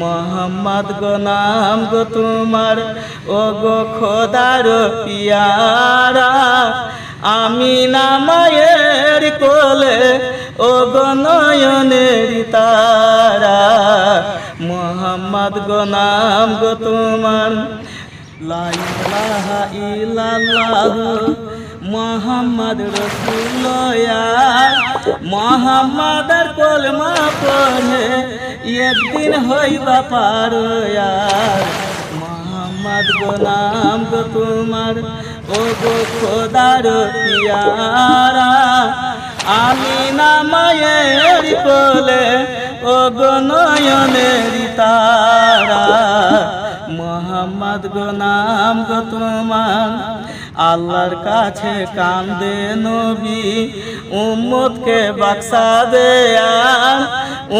মোহাম্মদ গো নাম গো তোমার, ও গো খোদার পিয়ারা। আমি না মায়ের কোলে, ও গো নয়নের তারা। মোহাম্মদ গো নাম গো তোমার, লা ইলাহা ইল্লাল্লাহ। মোহাম্মদ রসুল্লাহ মোহাম্মদের কলমা পড়ে একদিন হইবা পার মোহাম্মদ গো নাম গো তোমার, ও গো খোদার পিয়ারা। আমি না মায়ের কোলে, ও গো নয়নের তারা। মোহাম্মদ গো নাম গো তোমার আল্লাহর কাছে কান্দে নবী, উম্মতকে বাক্সা দেয়ার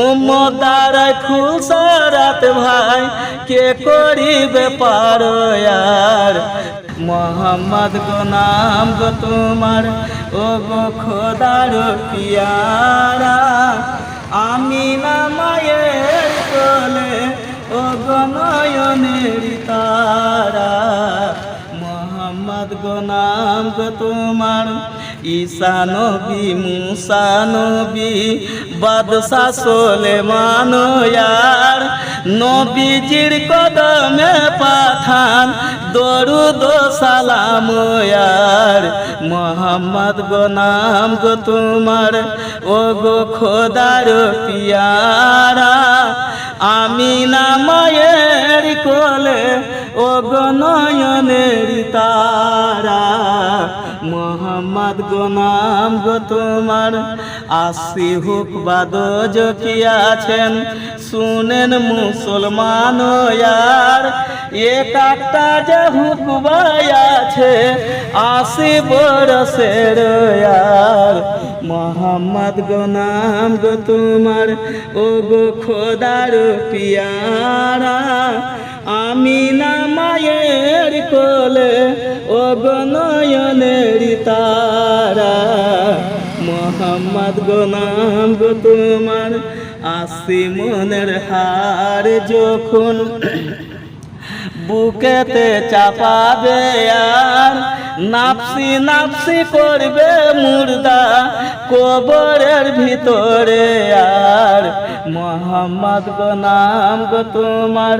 উম্মত দ্বারায় খুলসারাত ভাই, কে করিবে পারয়ার মোহাম্মদ গো নাম গো তোমার ও গো খোদার পিয়ারা। মোহাম্মদ গো নাম গো তোমার। ঈসা নবী, মুসা নবী, বাদশা সোলে মানোয়ার নবীজির কদমে পাঠান, দরুদ সালাম ইয়ার। মোহাম্মদ গো নাম গো তোমার ও গো খোদার পিয়ারা। আমি না মোহাম্মদ গো নাম গো তোমার। আসি হুক বাদ কি আছেন? শুনেন মুসলমান ইয়ার। এক একটা যে হুকবাই আছে আসি বরসের ইয়ার। মোহাম্মদ গো নাম গো তোমার ও গো খোদার পিয়ারা। আমি না মায়ের কোলে ও গো নয়নের মোহাম্মদ গো নাম গো তোমার আসি মনের হার যখন বুকেতে চাপাবে আর নাপসি নাপসি করবে মুর্দা কবরের ভিতরে আর মোহাম্মদ গো নাম গো তোমার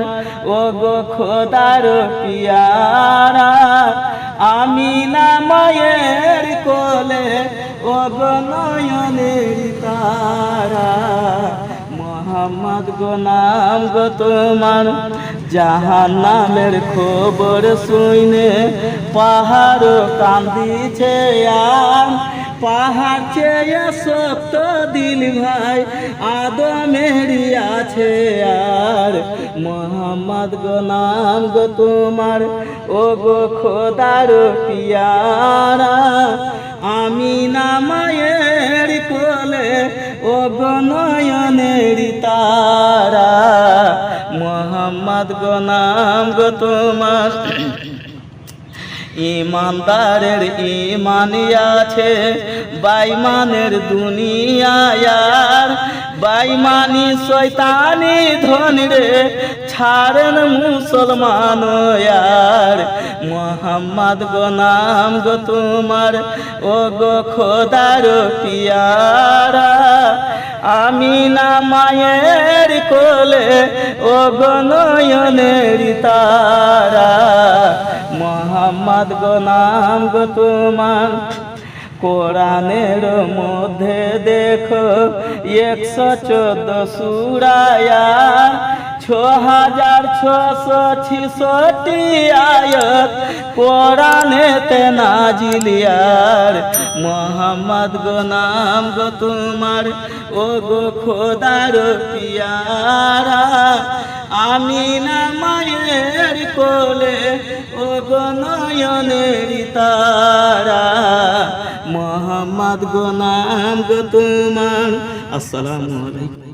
ও গো খোদার পিয়ারা আমি না মায়ের কোলে গো নয়নের তারা। মোহাম্মদ গো নাম গো তোমার জাহান নামের খবর শুনে পাহাড় কান্দিছে আর। পাহাড় চেয়ে সপ্ত দিল ভাই, আদমেরি আছে আর। মোহাম্মদ গো নাম গো তোমার ও গো খোদার পিয়ারা। আমি না মায়ের কোলে ও গো নয়নের তারা। মোহাম্মদ গো নাম গো তোমার। ইমানদারের ইমানি আছে, বাইমানের দুনিয়ার বাইমানি শৈতানি ধন রে ছাড়েন মুসলমান ইয়ার। মোহাম্মদ গো নাম গো তোমার, ও গো খোদার পিয়ারা। আমি না মায়ের কোলে, ও গো নয়নের তারা। মোহাম্মদ গো নাম গো তোমার, কোরআনের মধ্যে দেখো, একশো চোদ্দ সুরায়া। ছ হাজার ছশো ছিষট্টি আয়ত কোরআনেতে নাজিলিয়ার মোহাম্মদ গো নাম গো তোমার, ও গো খোদার পিয়ারা। আমি না মায়ের কোলে, ও গো নয়নের তারা। মোহাম্মদ গো নাম গো তোমার, আসসালামু আলাইকুম।